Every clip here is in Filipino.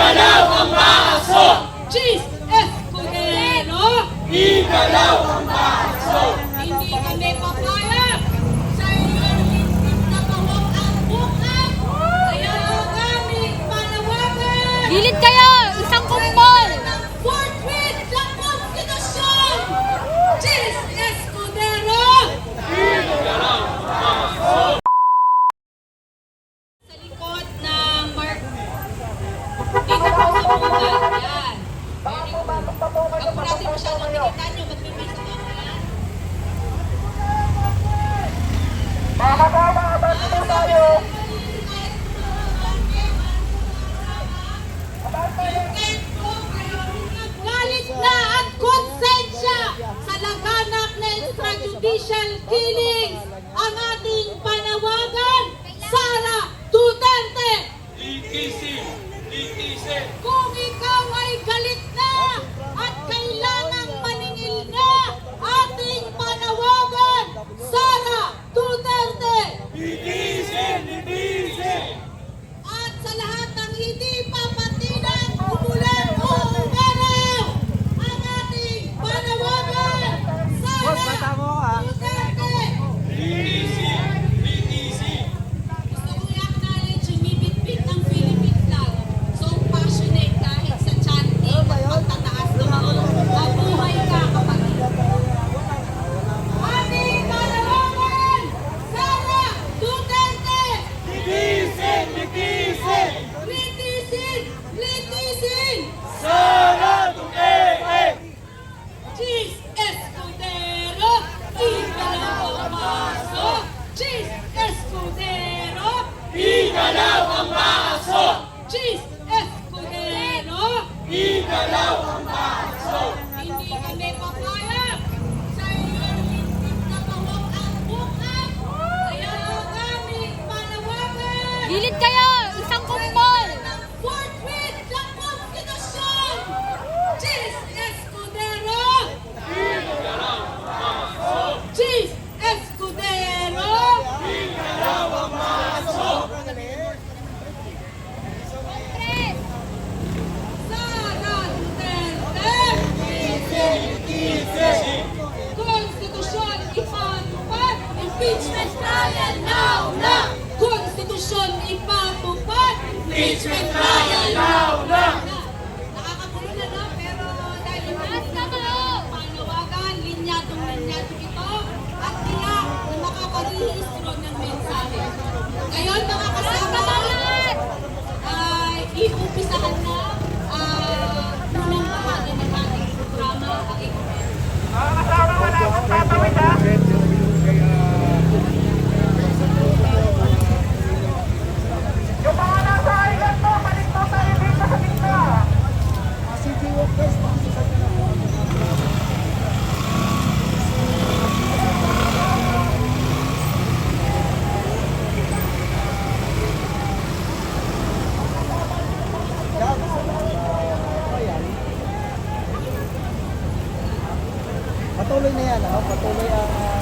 Igalaw ang maaso! Cheese! Escudero! Eh. Ano, Igalaw ang Mga kama, abante po tayo! Galit na at konsensya sa na extrajudicial killings ang ating panawagan, Sara Duterte! Litisin! Litisin!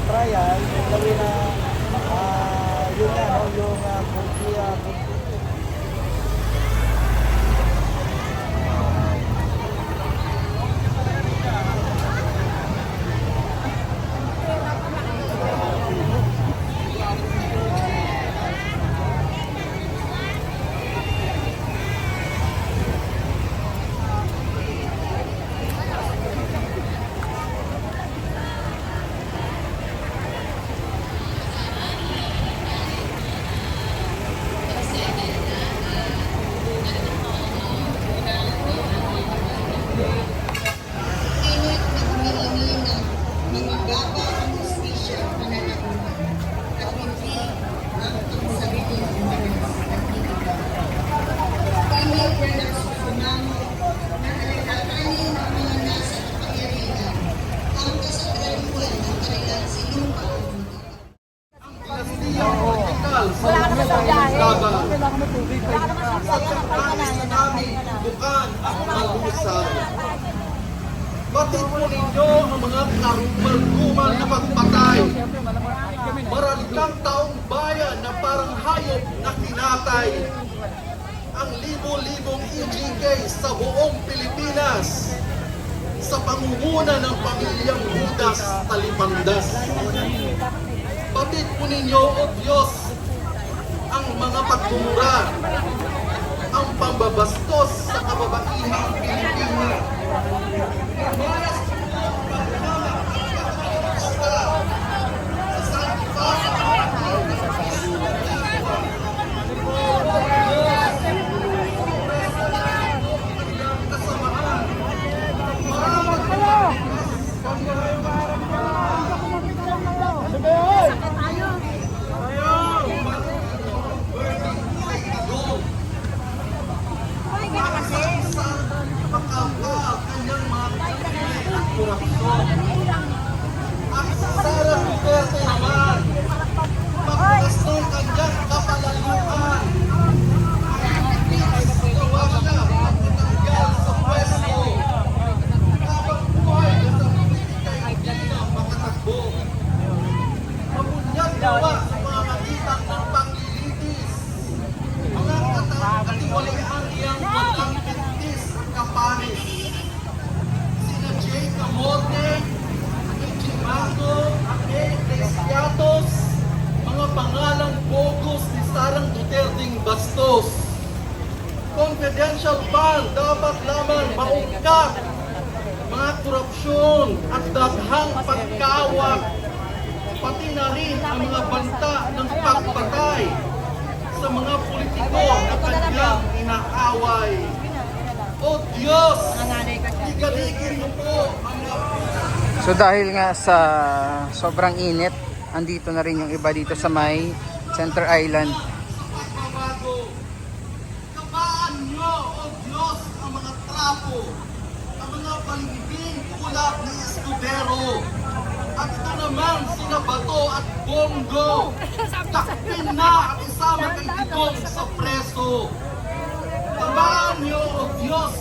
trial, gawin na uh, yun nga, no, yung uh, pati po ninyo ang mga karumal-gumal na pagpatay. Maralitang taong bayan na parang hayop na kinatay. Ang libo-libong EGK sa buong Pilipinas sa pangunguna ng pamilyang Judas Talipandas. Batid po ninyo, O Diyos, ang mga pagmumura, ang pambabastos sa kababaihang Pilipina. Confidential fund dapat lamang maungkat mga korupsyon at daghang pagkawak pati na rin ang mga banta ng pagpatay sa mga politiko na kanyang inaaway. O Diyos, igaligin mo po ang So dahil nga sa sobrang init, andito na rin yung iba dito sa may Center Island. pagbabago. Kabaan niyo, O Diyos, ang mga trapo, ang mga kulap ni Escudero. At ito naman sina Bato at Bongo. Takpin na at isama kay Digong sa preso. Kabaan niyo, O Diyos,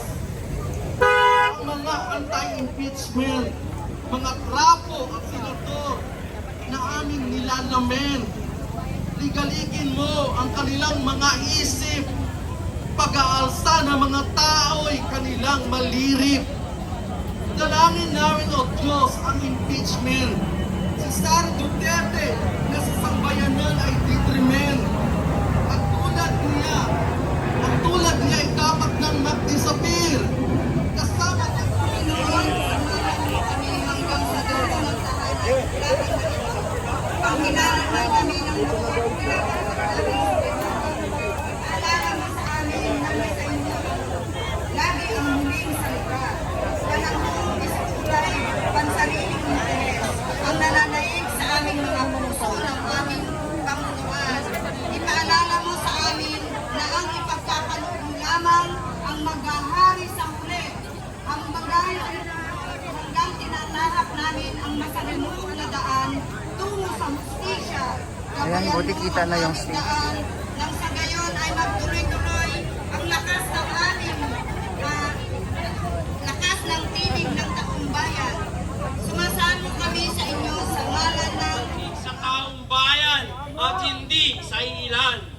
ang mga anti-impeachment, mga trapo at senador na aming nilalamen. Ligaligin mo ang kanilang mga isip. Pag-aalsa ng mga tao'y kanilang malirip. Dalangin namin, O Diyos, ang impeachment. Si Sara Duterte na sa sambayanan ay detriment. At tulad niya, at tulad niya ay dapat nang mag-disappear. Kasama ng Panginoon, kami hanggang sa dulo ng tahanan. Panginoon na kami ng buwan. Ayan, buti kita na yung stage. nang sa gayon ay magtuloy-tuloy ang lakas ng aming ah, lakas ng tinig ng taong bayan. Sumasalo kami sa inyo sa ngalan ng Sa taong bayan at hindi sa ilan.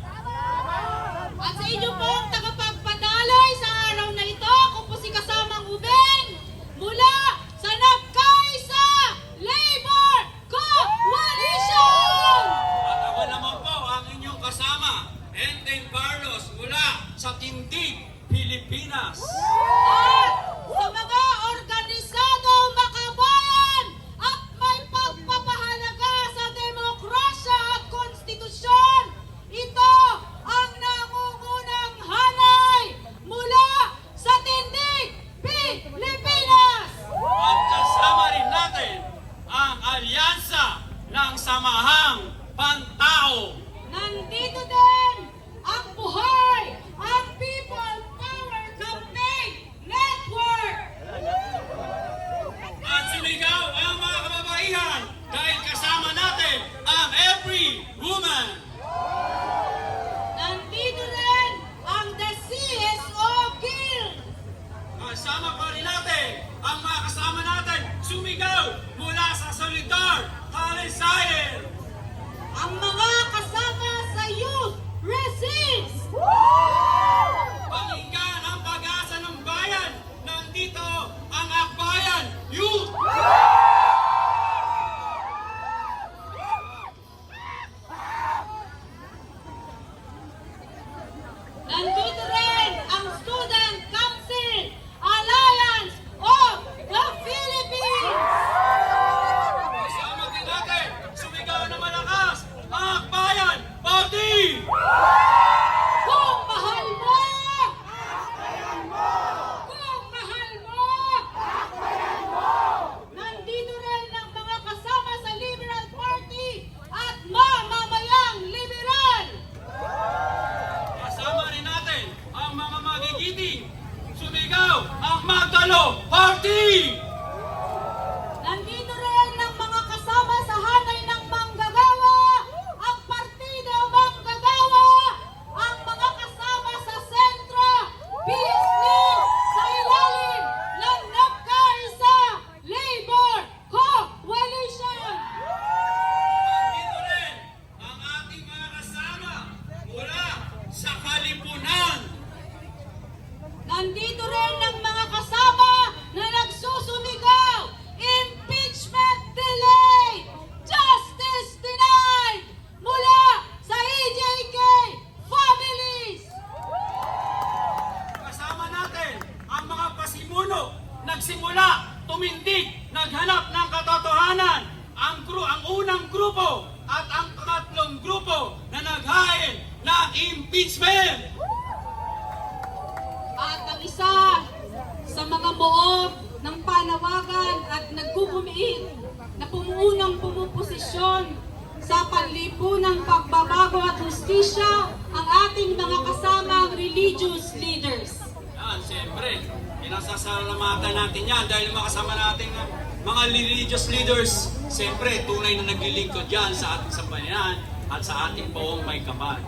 unang pumuposisyon sa panlipunang pagbabago at hustisya ang ating mga kasamang religious leaders. Yan, siyempre. Pinasasalamatan natin yan dahil makasama natin ang mga religious leaders. Siyempre, tunay na naglilingkod yan sa ating sambayanan at sa ating buong may kapal.